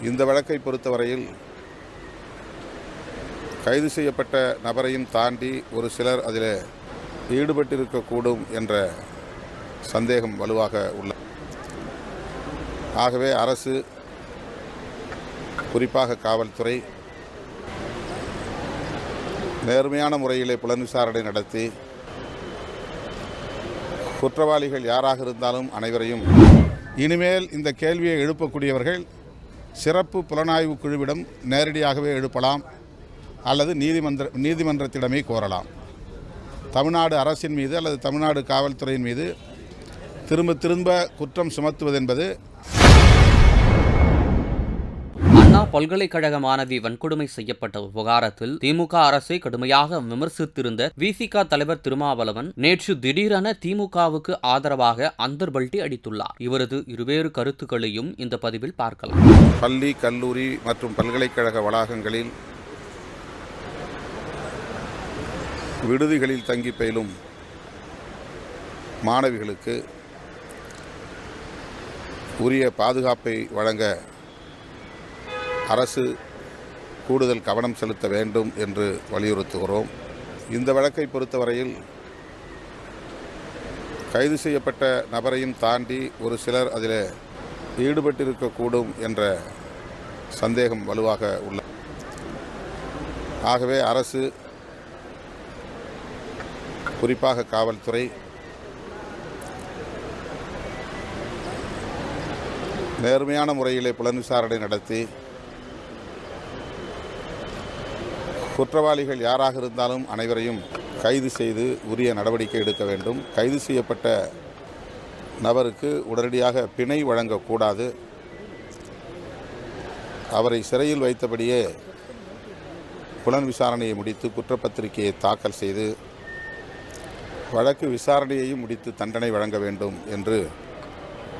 இந்த வழக்கை பொறுத்தவரையில் கைது செய்யப்பட்ட நபரையும் தாண்டி ஒரு சிலர் அதில் ஈடுபட்டிருக்கக்கூடும் என்ற சந்தேகம் வலுவாக உள்ள ஆகவே அரசு குறிப்பாக காவல்துறை நேர்மையான முறையிலே புலன் விசாரணை நடத்தி குற்றவாளிகள் யாராக இருந்தாலும் அனைவரையும் இனிமேல் இந்த கேள்வியை எழுப்பக்கூடியவர்கள் சிறப்பு புலனாய்வு குழுவிடம் நேரடியாகவே எழுப்பலாம் அல்லது நீதிமன்ற நீதிமன்றத்திடமே கோரலாம். தமிழ்நாடு அரசின் மீது அல்லது தமிழ்நாடு காவல்துறையின் மீது திரும்ப திரும்ப குற்றம் சுமத்துவது என்பது அண்ணா பல்கலைக்கழக மாணவி வன்கொடுமை செய்யப்பட்ட விவகாரத்தில் திமுக அரசை கடுமையாக விமர்சித்திருந்த விசிக தலைவர் திருமாவளவன் நேற்று திடீரென திமுகவுக்கு ஆதரவாக அந்தர்பல்ட்டி அடித்துள்ளார். இவரது இருவேறு கருத்துக்களையும் இந்த பதிவில் பார்க்கலாம். பள்ளி கல்லூரி மற்றும் பல்கலைக்கழக வளாகங்களில் விடுதிகளில் தங்கி பயிலும் மாணவிகளுக்கு உரிய பாதுகாப்பை வழங்க அரசு கூடுதல் கவனம் செலுத்த வேண்டும் என்று வலியுறுத்துகிறோம். இந்த வழக்கை பொறுத்தவரையில் கைது செய்யப்பட்ட நபரையும் தாண்டி ஒரு சிலர் அதில் ஈடுபட்டிருக்கக்கூடும் என்ற சந்தேகம் வலுவாக உள்ளது. ஆகவே அரசு குறிப்பாக காவல்துறை நேர்மையான முறையிலே புலன் விசாரணை நடத்தி குற்றவாளிகள் யாராக இருந்தாலும் அனைவரையும் கைது செய்து உரிய நடவடிக்கை எடுக்க வேண்டும். கைது செய்யப்பட்ட நபருக்கு உடனடியாக பிணை வழங்கக்கூடாது. அவரை சிறையில் வைத்தபடியே புலன் விசாரணையை முடித்து குற்றப்பத்திரிகையை தாக்கல் செய்து வழக்கு விசாரணையையும் முடித்து தண்டனை வழங்க வேண்டும் என்று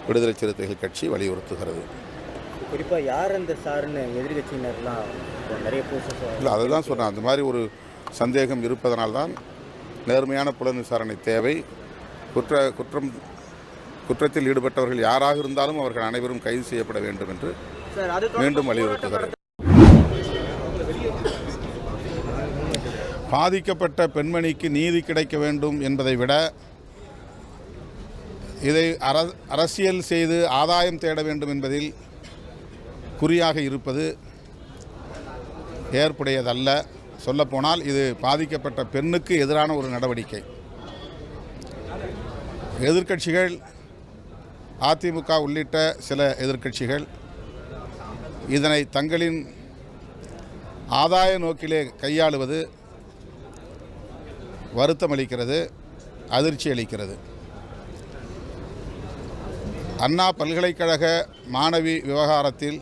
விடுதலை சிறுத்தைகள் கட்சி வலியுறுத்துகிறது. குறிப்பாக யார் அந்த சார்னு எதிர்கட்சியினர்லாம் நிறைய போஸ்டர்ஸ் இல்லை அதை தான் சொன்னேன். அந்த மாதிரி ஒரு சந்தேகம் இருப்பதனால்தான் நேர்மையான புலன் விசாரணை தேவை. குற்ற குற்றம் குற்றத்தில் ஈடுபட்டவர்கள் யாராக இருந்தாலும் அவர்கள் அனைவரும் கைது செய்யப்பட வேண்டும் என்று மீண்டும் வலியுறுத்துகிறது பாதிக்கப்பட்ட பெண்மணிக்கு நீதி கிடைக்க வேண்டும் என்பதை விட இதை அர அரசியல் செய்து ஆதாயம் தேட வேண்டும் என்பதில் குறியாக இருப்பது ஏற்புடையதல்ல. சொல்லப்போனால் இது பாதிக்கப்பட்ட பெண்ணுக்கு எதிரான ஒரு நடவடிக்கை. எதிர்க்கட்சிகள் அதிமுக உள்ளிட்ட சில எதிர்க்கட்சிகள் இதனை தங்களின் ஆதாய நோக்கிலே கையாளுவது வருத்தமளிக்கிறது அதிர்ச்சி அளிக்கிறது. அண்ணா பல்கலைக்கழக மாணவி விவகாரத்தில்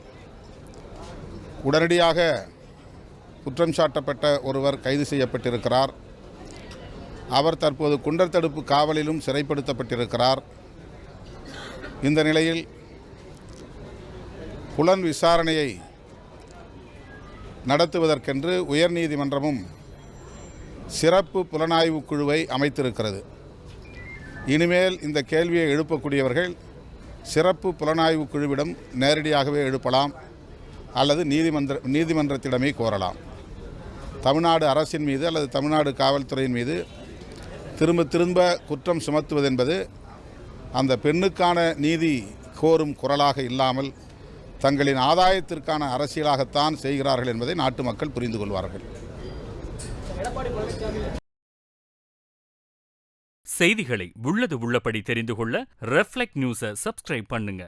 உடனடியாக குற்றம் சாட்டப்பட்ட ஒருவர் கைது செய்யப்பட்டிருக்கிறார். அவர் தற்போது குண்டர் தடுப்பு காவலிலும் சிறைப்படுத்தப்பட்டிருக்கிறார். இந்த நிலையில் புலன் விசாரணையை நடத்துவதற்கென்று உயர்நீதிமன்றமும் சிறப்பு புலனாய்வு குழுவை அமைத்திருக்கிறது. இனிமேல் இந்த கேள்வியை எழுப்பக்கூடியவர்கள் சிறப்பு புலனாய்வு குழுவிடம் நேரடியாகவே எழுப்பலாம். அல்லது நீதிமன்ற நீதிமன்றத்திடமே கோரலாம். தமிழ்நாடு அரசின் மீது அல்லது தமிழ்நாடு காவல்துறையின் மீது திரும்ப திரும்ப குற்றம் சுமத்துவது என்பது அந்த பெண்ணுக்கான நீதி கோரும் குரலாக இல்லாமல் தங்களின் ஆதாயத்திற்கான அரசியலாகத்தான் செய்கிறார்கள் என்பதை நாட்டு மக்கள் புரிந்து கொள்வார்கள். செய்திகளை உள்ளது உள்ளபடி தெரிந்து கொள்ள ரெஃப்ளெக்ட் நியூஸை சப்ஸ்கிரைப் பண்ணுங்க.